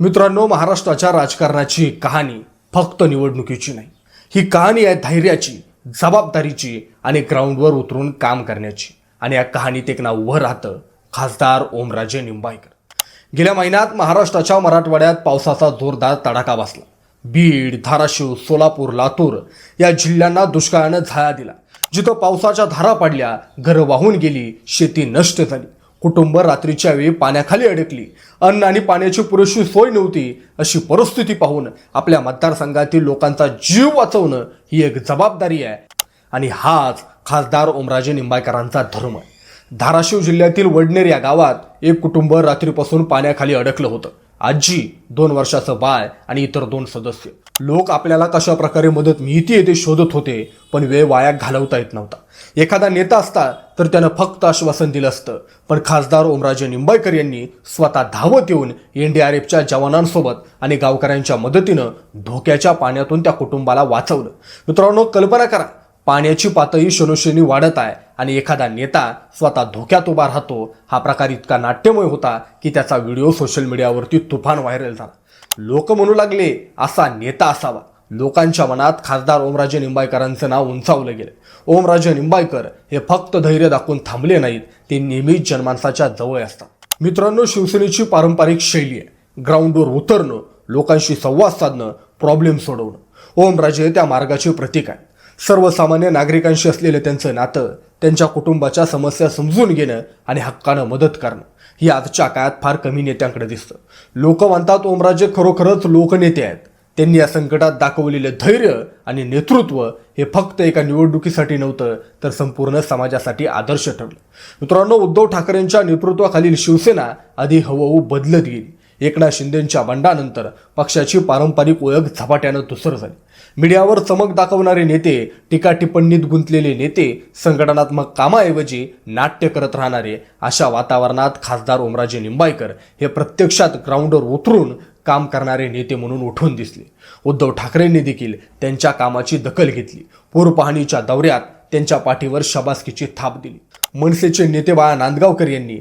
मित्रांनो महाराष्ट्राच्या राजकारणाची कहाणी फक्त निवडणुकीची नाही. ही कहाणी आहे धैर्याची जबाबदारीची आणि ग्राउंडवर उतरून काम करण्याची. आणि या कहाणीत एक नाव उभं राहतं खासदार ओमराजे निंबाळकर. गेल्या महिन्यात महाराष्ट्राच्या मराठवाड्यात पावसाचा जोरदार तडाखा बसला. बीड धाराशिव सोलापूर लातूर या जिल्ह्यांना दुष्काळानं झाया दिला. जिथं पावसाच्या धारा पडल्या घरं वाहून गेली शेती नष्ट झाली. कुटुंब रात्रीच्या वेळी पाण्याखाली अडकली. अन्न आणि पाण्याची पुरेशी सोय नव्हती अशी परिस्थिती पाहून आपल्या मतदारसंघातील लोकांचा जीव वाचवणं ही एक जबाबदारी आहे. आणि हाच खासदार ओमराजे निंबाळकरांचा धर्म आहे. धाराशिव जिल्ह्यातील वडनेर या गावात एक कुटुंब रात्रीपासून पाण्याखाली अडकलं होतं. आजी दोन वर्षाचं बाळ आणि इतर दोन सदस्य. लोक आपल्याला कशा प्रकारे मदत मिळते ते शोधत होते पण वेळ वाया घालवता येत नव्हता. एखादा नेता असता तर त्यानं फक्त आश्वासन दिलं असतं. पण खासदार ओमराजे निंबाळकर यांनी स्वतः धावत येऊन एनडीआरएफच्या जवानांसोबत आणि गावकऱ्यांच्या मदतीनं धोक्याच्या पाण्यातून त्या कुटुंबाला वाचवलं. मित्रांनो कल्पना करा पाण्याची पातळी शनोशनी वाढत आहे. आणि एखादा नेता स्वतः धोक्यात उभा राहतो हा प्रकार इतका नाट्यमय होता की त्याचा व्हिडिओ सोशल मीडियावरती तुफान व्हायरल झाला. लोक म्हणू लागले असा नेता असावा. लोकांच्या मनात खासदार ओमराजे निंबाळकरांचं नाव उंचावलं गेलं. ओमराजे निंबाळकर हे फक्त धैर्य दाखवून थांबले नाहीत ते नेहमीच जनमानसाच्या जवळ असतात. मित्रांनो शिवसेनेची पारंपरिक शैली आहे. ग्राउंडवर उतरणं लोकांशी संवाद साधणं प्रॉब्लेम सोडवणं. ओमराजे त्या मार्गाचे प्रतीक आहे सर्वसामान्य नागरिकांशी असलेलं त्यांचं नातं त्यांच्या कुटुंबाच्या समस्या समजून घेणं आणि हक्कानं मदत करणं ही आजच्या काळात फार कमी नेत्यांकडे दिसतं. लोक म्हणतात ओमराजे खरोखरच लोकनेते आहेत. त्यांनी या संकटात दाखवलेले धैर्य आणि नेतृत्व हे फक्त एका निवडणुकीसाठी नव्हतं तर संपूर्ण समाजासाठी आदर्श ठरलं. मित्रांनो उद्धव ठाकरेंच्या नेतृत्वाखालील शिवसेना आधी हळूहळू बदलत गेली. एकनाथ शिंदेंच्या बंडानंतर पक्षाची पारंपरिक ओळख झपाट्यानं धुसर झाली. मीडियावर चमक दाखवणारे नेते टीका टिप्पणीत गुंतलेले नेते संघटनात्मक कामाऐवजी नाट्य करत राहणारे अशा वातावरणात खासदार ओमराजे निंबाळकर हे प्रत्यक्षात ग्राउंडवर उतरून काम करणारे नेते म्हणून उठून दिसले. उद्धव ठाकरेंनी देखील त्यांच्या कामाची दखल घेतली. पूरपाहणीच्या दौऱ्यात त्यांच्या पाठीवर शबासकीची थाप दिली. मनसेचे नेते बाळा नांदगावकर यांनी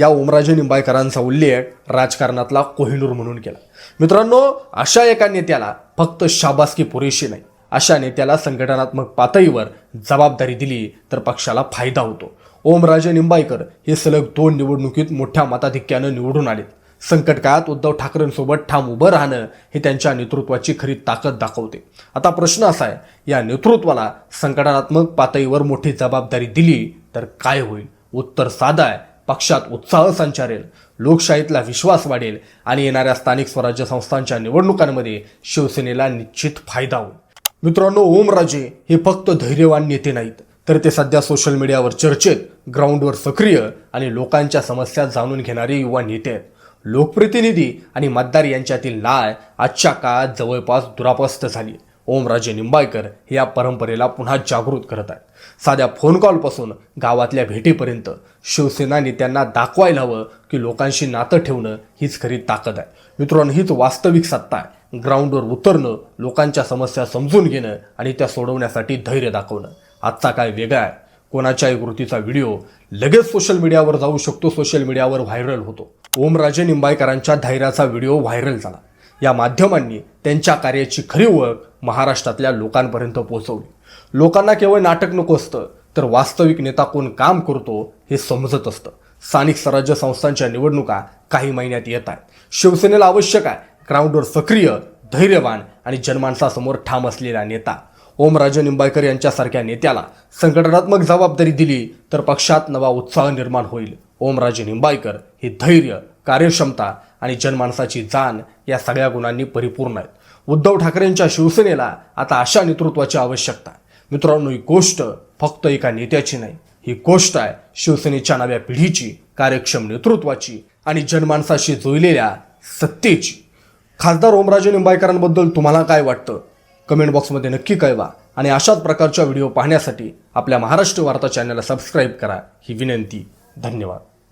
या ओमराजे निंबाळकरांचा उल्लेख राजकारणातला कोहिनूर म्हणून केला. मित्रांनो अशा एका नेत्याला फक्त शाबासकी पुरेशी नाही. अशा नेत्याला संघटनात्मक पातळीवर जबाबदारी दिली तर पक्षाला फायदा होतो. ओमराजे निंबाळकर हे सलग दोन निवडणुकीत मोठ्या मताधिक्यानं निवडून आलेत. संकट काळात उद्धव ठाकरेंसोबत ठाम उभं राहणं हे त्यांच्या नेतृत्वाची खरी ताकद दाखवते. आता प्रश्न असा आहे या नेतृत्वाला संघटनात्मक पातळीवर मोठी जबाबदारी दिली तर काय होईल? उत्तर साधा आहे पक्षात उत्साह संचारेल लोकशाहीतला विश्वास वाढेल आणि येणाऱ्या स्थानिक स्वराज्य संस्थांच्या निवडणुकांमध्ये शिवसेनेला निश्चित फायदा होईल. मित्रांनो ओमराजे हे फक्त धैर्यवान नेते नाहीत तर ते सध्या सोशल मीडियावर चर्चेत ग्राउंडवर सक्रिय आणि लोकांच्या समस्या जाणून घेणारे युवा नेते आहेत. लोकप्रतिनिधी आणि मतदार यांच्यातील नाळ आजच्या काळात जवळपास दुरापस्त झाली ओमराजे निंबाळकर हे या परंपरेला पुन्हा जागृत करत आहेत. साध्या फोन कॉलपासून गावातल्या भेटीपर्यंत शिवसेना नेत्यांना दाखवायला हवं की लोकांशी नातं ठेवणं हीच खरी ताकद आहे. मित्रांनो हीच वास्तविक सत्ता आहे. ग्राउंडवर उतरणं लोकांच्या समस्या समजून घेणं आणि त्या सोडवण्यासाठी धैर्य दाखवणं. आजचा काय वेगळा आहे. कोणाच्याही कृतीचा व्हिडिओ लगेच सोशल मीडियावर जाऊ शकतो. सोशल मीडियावर व्हायरल होतो. ओमराजे निंबाळकरांच्या धैर्याचा व्हिडिओ व्हायरल झाला. या माध्यमांनी त्यांच्या कार्याची खरी ओळख महाराष्ट्रातल्या लोकांपर्यंत पोहोचवली. लोकांना केवळ नाटक नको असतं तर वास्तविक नेता कोण काम करतो हे समजत असतं. स्थानिक स्वराज्य संस्थांच्या निवडणुका काही महिन्यात येत आहेत. शिवसेनेला आवश्यक आहे ग्राउंडवर सक्रिय धैर्यवान आणि जनमानसासमोर ठाम असलेला नेता. ओमराजे निंबाळकर यांच्यासारख्या नेत्याला संघटनात्मक जबाबदारी दिली तर पक्षात नवा उत्साह निर्माण होईल. ओमराजे निंबाळकर हे धैर्य कार्यक्षमता आणि जनमानसाची जाण या सगळ्या गुणांनी परिपूर्ण आहेत. उद्धव ठाकरेंच्या शिवसेनेला आता अशा नेतृत्वाची आवश्यकता. मित्रांनो ही गोष्ट फक्त एका नेत्याची नाही ही गोष्ट आहे शिवसेनेच्या नव्या पिढीची कार्यक्षम नेतृत्वाची आणि जनमानसाशी जुळलेल्या सत्तेची. खासदार ओमराजे निंबाळकरांबद्दल तुम्हाला काय वाटतं? कमेंट बॉक्समध्ये नक्की कळवा आणि अशाच प्रकारच्या व्हिडिओ पाहण्यासाठी आपल्या महाराष्ट्र वार्ता चॅनलला सबस्क्राईब करा. ही विनंती धन्यवाद.